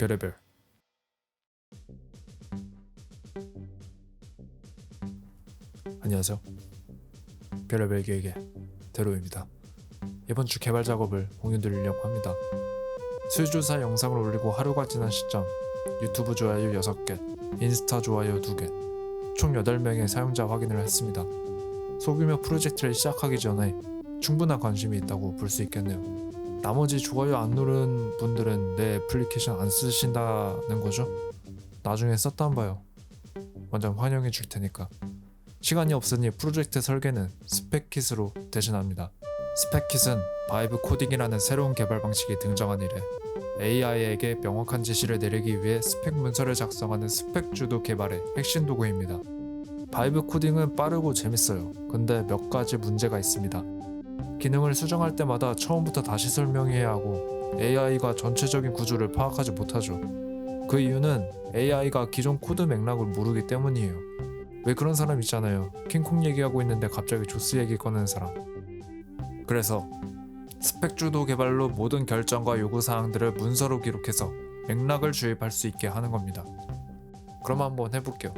별의별. 안녕하세요. 별의별 기획의 대로입니다. 이번 주 개발 작업을 공유드리려고 합니다. 수주사 영상을 올리고 하루가 지난 시점 유튜브 좋아요 6개 인스타 좋아요 2개 총 8명의 사용자 확인을 했습니다. 소규모 프로젝트를 시작하기 전에 충분한 관심이 있다고 볼 수 있겠네요 나머지 좋아요 안 누른 분들은 내 애플리케이션 안 쓰신다는 거죠? 나중에 썼다 봐요. 완전 환영해 줄 테니까. 시간이 없으니 프로젝트 설계는 스펙킷으로 대신합니다. 스펙킷은 바이브 코딩이라는 새로운 개발 방식이 등장한 이래 AI에게 명확한 지시를 내리기 위해 스펙 문서를 작성하는 스펙 주도 개발의 핵심 도구입니다. 바이브 코딩은 빠르고 재밌어요. 근데 몇 가지 문제가 있습니다. 기능을 수정할 때마다 처음부터 다시 설명해야 하고 AI가 전체적인 구조를 파악하지 못하죠. 그 이유는 AI가 기존 코드 맥락을 모르기 때문이에요. 왜 그런 사람 있잖아요. 킹콩 얘기하고 있는데 갑자기 조스 얘기 꺼내는 사람. 그래서 스펙 주도 개발로 모든 결정과 요구 사항들을 문서로 기록해서 맥락을 주입할 수 있게 하는 겁니다. 그럼 한번 해볼게요.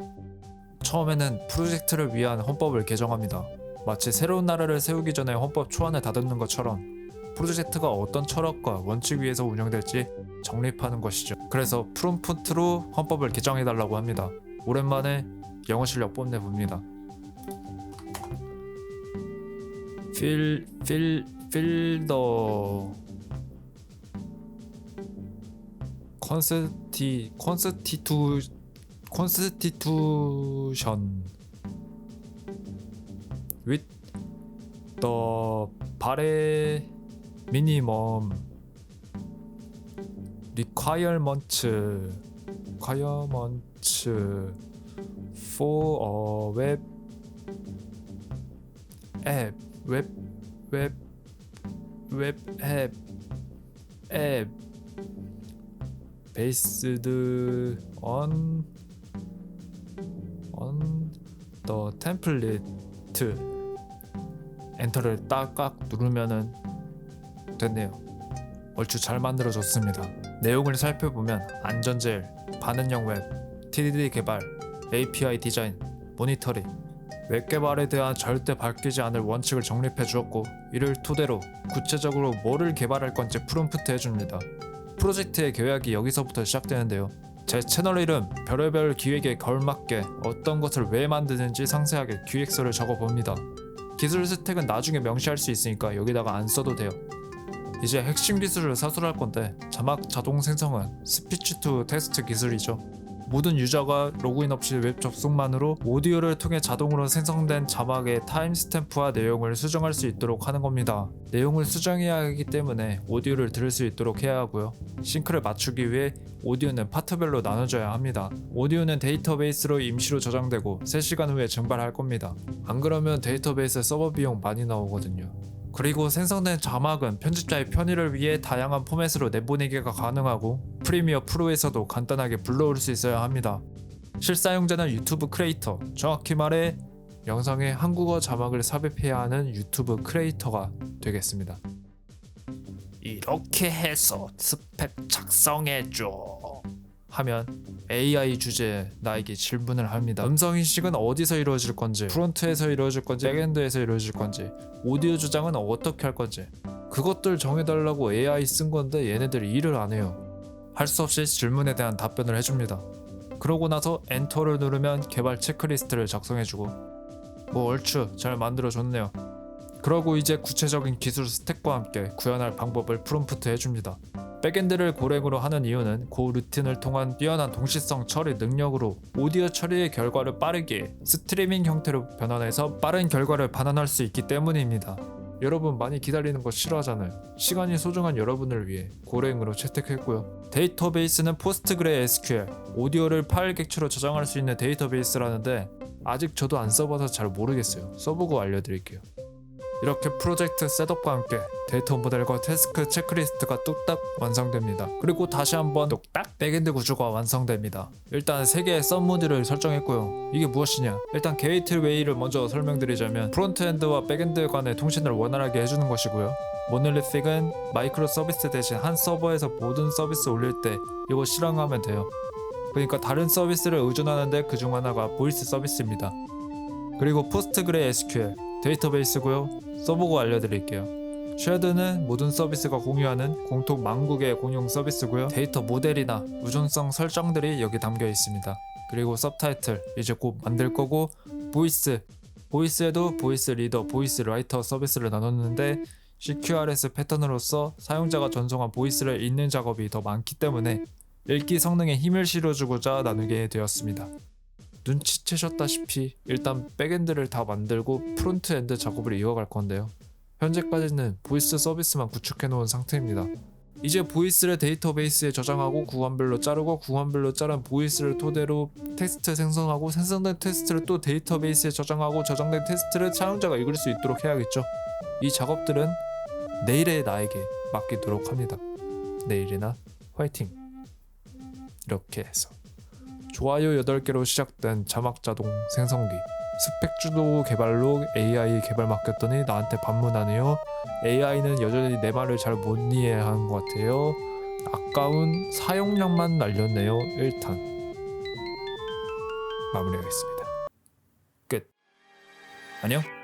처음에는 프로젝트를 위한 헌법을 개정합니다. 마치 새로운 나라를 세우기 전에 헌법 초안을 다듬는 것처럼 프로젝트가 어떤 철학과 원칙 위에서 운영될지 정립하는 것이죠. 그래서 프롬프트로 헌법을 개정해달라고 합니다. 오랜만에 영어 실력 뽐내봅니다. 필, 필, 필더 컨스티, 컨스티투, 컨스티투션 with the 바레 minimum requirements requirements for a web app web web web app app based on on the template 엔터를 딱깍 누르면은 됐네요. 얼추 잘 만들어졌습니다. 내용을 살펴보면 안전제일, 반응형 웹, TDD 개발, API 디자인, 모니터링, 웹 개발에 대한 절대 바뀌지 않을 원칙을 정립해 주었고 이를 토대로 구체적으로 뭐를 개발할 건지 프롬프트 해줍니다. 프로젝트의 계약이 여기서부터 시작되는데요. 제 채널 이름 별의별 기획에 걸맞게 어떤 것을 왜 만드는지 상세하게 기획서를 적어봅니다. 기술 스택은 나중에 명시할 수 있으니까 여기다가 안 써도 돼요. 이제 핵심 기술을 사술할 건데 자막 자동 생성은 스피치 투 텍스트 기술이죠. 모든 유저가 로그인 없이 웹 접속만으로 오디오를 통해 자동으로 생성된 자막의 타임스탬프와 내용을 수정할 수 있도록 하는 겁니다. 내용을 수정해야 하기 때문에 오디오를 들을 수 있도록 해야 하고요. 싱크를 맞추기 위해 오디오는 파트별로 나눠져야 합니다. 오디오는 데이터베이스로 임시로 저장되고 3시간 후에 증발할 겁니다. 안 그러면 데이터베이스 서버 비용 많이 나오거든요. 그리고 생성된 자막은 편집자의 편의를 위해 다양한 포맷으로 내보내기가 가능하고 프리미어 프로에서도 간단하게 불러올 수 있어야 합니다. 실사용자는 유튜브 크리에이터, 정확히 말해 영상에 한국어 자막을 삽입해야 하는 유튜브 크리에이터가 되겠습니다. 이렇게 해서 스펙 작성해줘. 하면 AI 주제에 나에게 질문을 합니다. 음성 인식은 어디서 이루어질 건지, 프론트에서 이루어질 건지, 백엔드에서 이루어질 건지, 오디오 저장은 어떻게 할 건지. 그것들 정해달라고 AI 쓴 건데 얘네들이 일을 안 해요. 할 수 없이 질문에 대한 답변을 해줍니다. 그러고 나서 엔터를 누르면 개발 체크리스트를 작성해주고 뭐 얼추 잘 만들어줬네요. 그러고 이제 구체적인 기술 스택과 함께 구현할 방법을 프롬프트 해줍니다. 백엔드를 고랭으로 하는 이유는 고 루틴을 통한 뛰어난 동시성 처리 능력으로 오디오 처리의 결과를 빠르게 스트리밍 형태로 변환해서 빠른 결과를 반환할 수 있기 때문입니다. 여러분 많이 기다리는 거 싫어하잖아요. 시간이 소중한 여러분을 위해 고랭으로 채택했고요. 데이터베이스는 포스트그레 SQL, 오디오를 파일 객체로 저장할 수 있는 데이터베이스라는데 아직 저도 안 써봐서 잘 모르겠어요. 써보고 알려드릴게요. 이렇게 프로젝트 셋업과 함께 데이터 모델과 태스크 체크리스트가 뚝딱 완성됩니다. 그리고 다시 한번 뚝딱 백엔드 구조가 완성됩니다. 일단 세 개의 썸 모듈을 설정했고요. 이게 무엇이냐? 일단 게이트웨이를 먼저 설명드리자면 프론트엔드와 백엔드 간의 통신을 원활하게 해주는 것이고요. 모놀리틱은 마이크로 서비스 대신 한 서버에서 모든 서비스 올릴 때 이거 실행하면 돼요. 그러니까 다른 서비스를 의존하는데 그중 하나가 보이스 서비스입니다. 그리고 포스트그레 SQL 데이터베이스고요. 써보고 알려드릴게요. 쉐드는 모든 서비스가 공유하는 공통 망국의 공용 서비스고요. 데이터 모델이나 의존성 설정들이 여기 담겨 있습니다. 그리고 서브타이틀 이제 곧 만들 거고 보이스 보이스에도 보이스 리더, 보이스 라이터 서비스를 나눴는데 CQRS 패턴으로서 사용자가 전송한 보이스를 읽는 작업이 더 많기 때문에 읽기 성능에 힘을 실어주고자 나누게 되었습니다. 눈치채셨다시피 일단 백엔드를 다 만들고 프론트엔드 작업을 이어갈 건데요. 현재까지는 보이스 서비스만 구축해 놓은 상태입니다. 이제 보이스를 데이터베이스에 저장하고 구간별로 자르고 구간별로 자른 보이스를 토대로 텍스트 생성하고 생성된 텍스트를 또 데이터베이스에 저장하고 저장된 텍스트를 사용자가 읽을 수 있도록 해야겠죠. 이 작업들은 내일의 나에게 맡기도록 합니다. 내일이나 화이팅. 이렇게 해서 좋아요 8개로 시작된 자막 자동 생성기 스펙 주도 개발로 AI 개발 맡겼더니 나한테 반문하네요. AI는 여전히 내 말을 잘 못 이해하는 것 같아요. 아까운 사용량만 날렸네요. 1탄 마무리하겠습니다. 끝. 안녕.